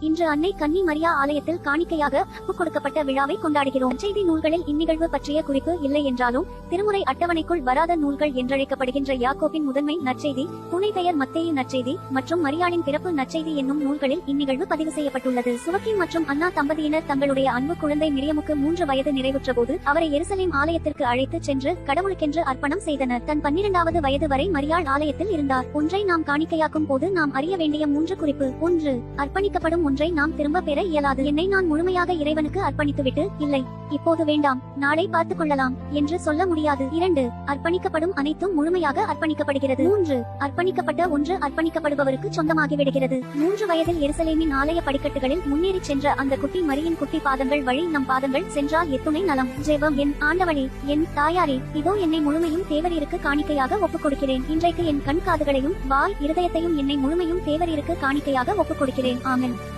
இன்று அன்னை கன்னி மரியா ஆலயத்தில் காணிக்கையாக கொடுக்கப்பட்ட விழாவை கொண்டாடுகிறோம். செய்தி நூல்களில் இந்நிகழ்வு பற்றிய குறிப்பு இல்லை என்றாலும் திருமுறை அட்டவணைக்குள் வராத நூல்கள் என்றழைக்கப்படுகின்ற யாக்கோபின் முதன்மை நற்செய்தி புனை பெயர் மத்தேயு நற்செய்தி மற்றும் மரியாளின் பிறப்பு நற்செய்தி என்னும் நூல்களில் இந்நிகழ்வு பதிவு செய்யப்பட்டுள்ளது. சுவக்கி மற்றும் அண்ணா தம்பதியினர் தங்களுடைய அன்பு குழந்தை மிரியமுக்கு மூன்று வயது நிறைவுற்ற போது அவரை எருசலேம் ஆலயத்திற்கு அழைத்து சென்று கடவுளுக்கென்று அர்ப்பணம் செய்தனர். தன் பன்னிரண்டாவது வயது வரை மரியாள் ஆலயத்தில் இருந்தார். ஒன்றை நாம் காணிக்கையாக்கும் போது நாம் அறிய வேண்டிய மூன்று குறிப்பு. ஒன்று அர்ப்பணிக்கப்படும் ஒன்றை நாம் திரும்ப பெற இயலாது. என்னை நான் முழுமையாக இறைவனுக்கு அர்ப்பணித்துவிட்டு இல்லை இப்போது வேண்டாம் நாளை பார்த்துக் கொள்ளலாம் என்று சொல்ல முடியாது. இரண்டு அர்ப்பணிக்கப்படும் அனைத்தும் முழுமையாக அர்ப்பணிக்கப்படுகிறது. மூன்று அர்ப்பணிக்கப்பட்ட ஒன்று அர்ப்பணிக்கப்படுபவருக்கு சொந்தமாகி விடுகிறது மூன்று வயதில் எருசலேமின் ஆலய படிக்கட்டுகளில் முன்னேறிச் சென்ற அந்த குட்டி மரியின் குட்டி பாதங்கள் வழி நம் பாதங்கள் சென்றால் எத்துணை நலம். ஜெபம் என் ஆண்டவனே என் தாயாரே இதோ என்னை முழுமையும் தேவரீருக்கு காணிக்கையாக ஒப்புக் கொடுக்கிறேன் இன்றைக்கு என் கண் காதுகளையும் வாய் இருதயத்தையும் என்னை முழுமையும் தேவரீருக்கு காணிக்கையாக ஒப்புக் கொடுக்கிறேன் ஆமன்.